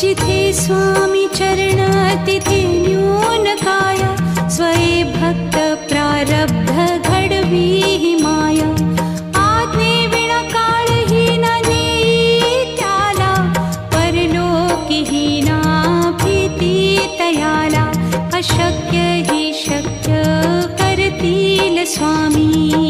जिथे स्वामी चरणातिथिन्यूनकाय स्वये भक्त प्रारब्ध खडवीहि माया। आत्मृणकाल हिना दीत्याला परलोकिहीनाप्रीति तयाला। अशक्य हि शक्य करतील स्वामी।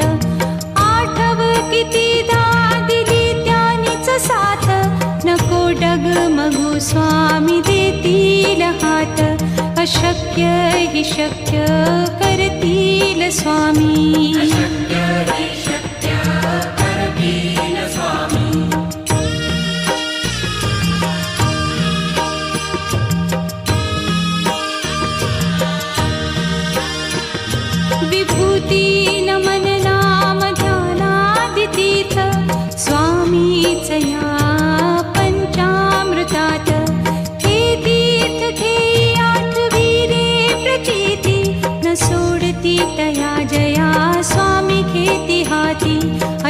स्वामी देतील हात अशक्य हि शक्य करतील स्वामी. विभूती नमन नाम ध्यानादितीर्थ स्वामीच या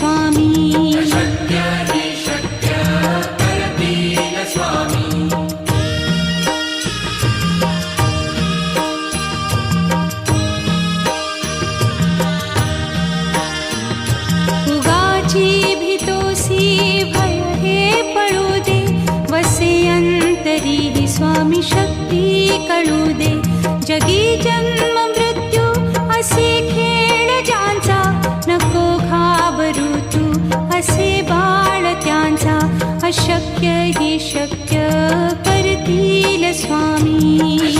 花蜜 करतील स्वामी.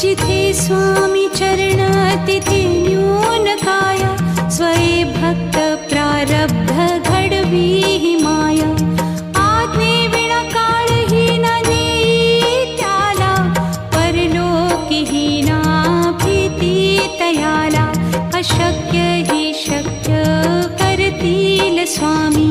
जिथे स्वामी चरणातिथे न्यूनकाया स्वये भक्त प्रारब्ध घडवी माया। आत्मकालहीना नीत्याला परलोकिहीनाप्रीति तयाला अशक्य हि शक्य करतील न स्वामी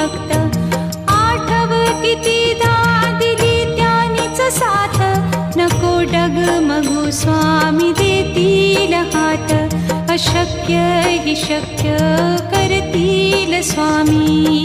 फक्त आठव किती दा दिली त्यानीच साथ. नको डगमगू स्वामी देतील हात. अशक्य ही शक्य करतील स्वामी.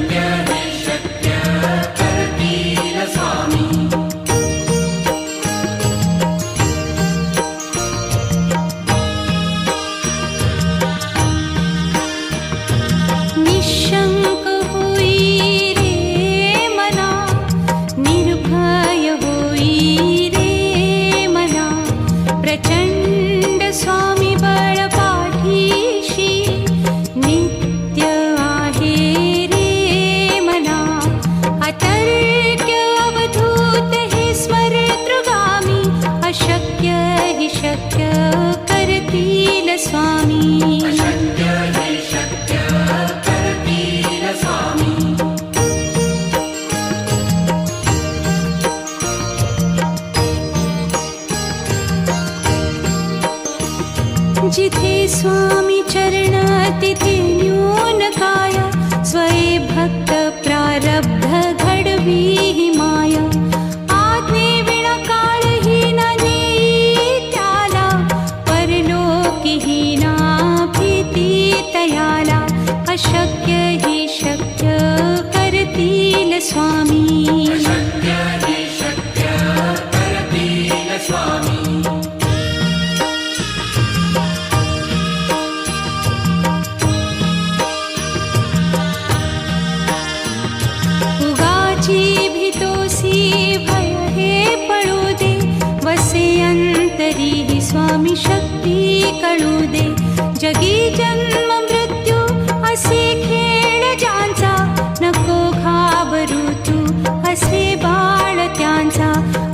शक्य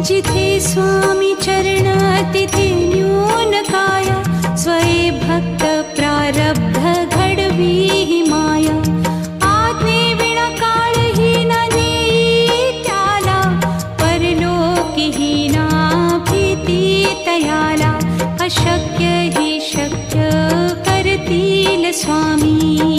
जिथे स्वामी चरण तिथे न्यून काया स्वये भक्त प्रारब्ध घडवी ही माया. आज्ञे विणा काळ ही त्याला परलोकी ही ना भीती तयाला. अशक्य ही शक्य करतील स्वामी.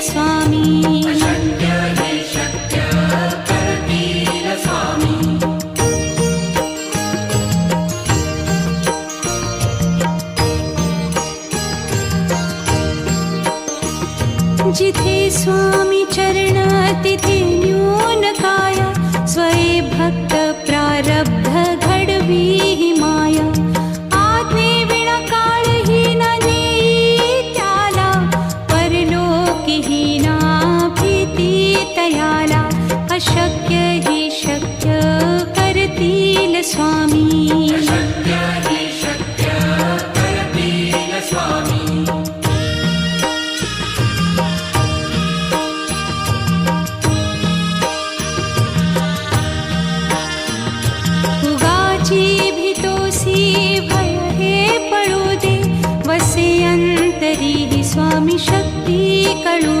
स्वामी स्वामी। तु वाचि भितोऽसि भगे वसे तर्हि स्वामी शक्ति करोति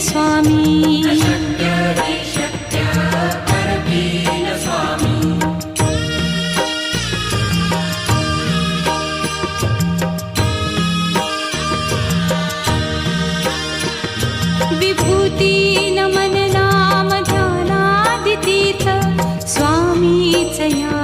स्वामी। विभूती नमन नाम ध्यानादितीर्थ स्वामीच या